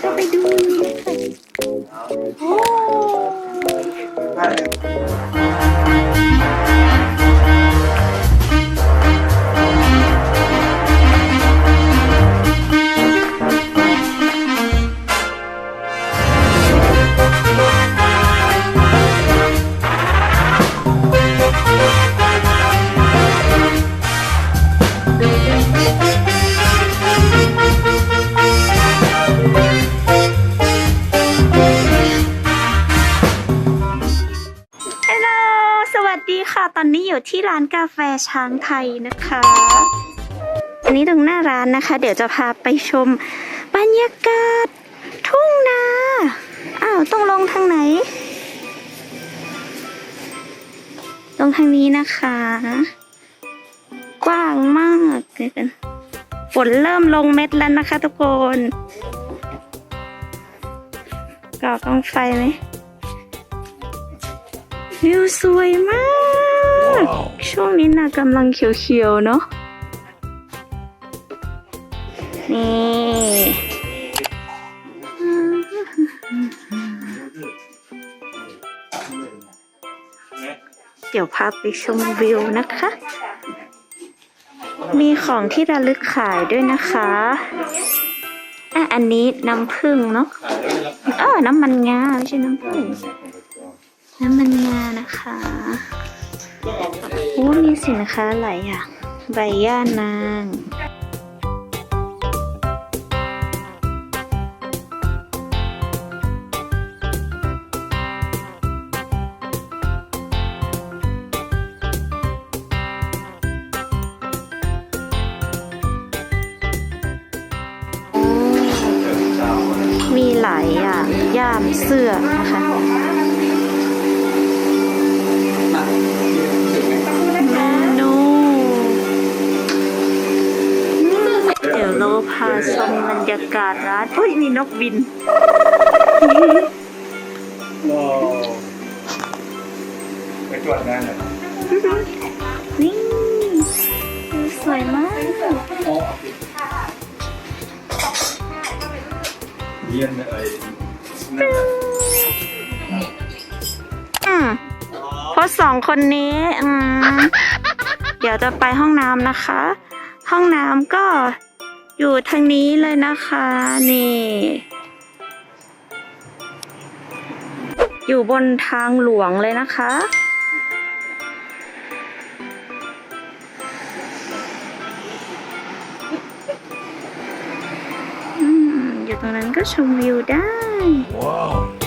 ก็ไปดูโอ้ สวัสดีค่ะ ตอนนี้อยู่ที่ร้านกาแฟช้างไทยนะคะ อันนี้ตรงหน้าร้านนะคะ เดี๋ยวจะพาไปชมบรรยากาศ ทุ่งนา อ้าว ต้องลงทางไหน ลงทางนี้นะคะ กว้างมากเลยกันฝนเริ่มลงเม็ดแล้วนะคะทุกคนก่อกองไฟไหม วิวสวยมาก ช่วงนี้นะกำลังเขียวๆเนาะนี่เดี๋ยวพาไปชมวิวนะคะ มีของที่ระลึกขายด้วยนะคะอะอันนี้น้ำผึ้งเนาะเออน้ำมันงาไม่ใช่น้ำผึ้ง น้ำมันงานะคะโอ้มีสินค้าหลายอย่างใบย่านางมีหลายอย่างย่ามเสื้อนะคะ ยากาศร้านอุ้ยมีนกบินว้าวไปตรวจงานหน่อยนี่สวยมากเยี่ยมเลยนั่นน่ะอืมเพราะสองคนนี้อืมเดี๋ยวจะไปห้องน้ำนะคะ ห้องน้ำก็ อยู่ทางนี้เลยนะคะนี่อยู่บนทางหลวงเลยนะคะอืมอยู่ตรงนั้นก็ชมวิวได้ ว้าว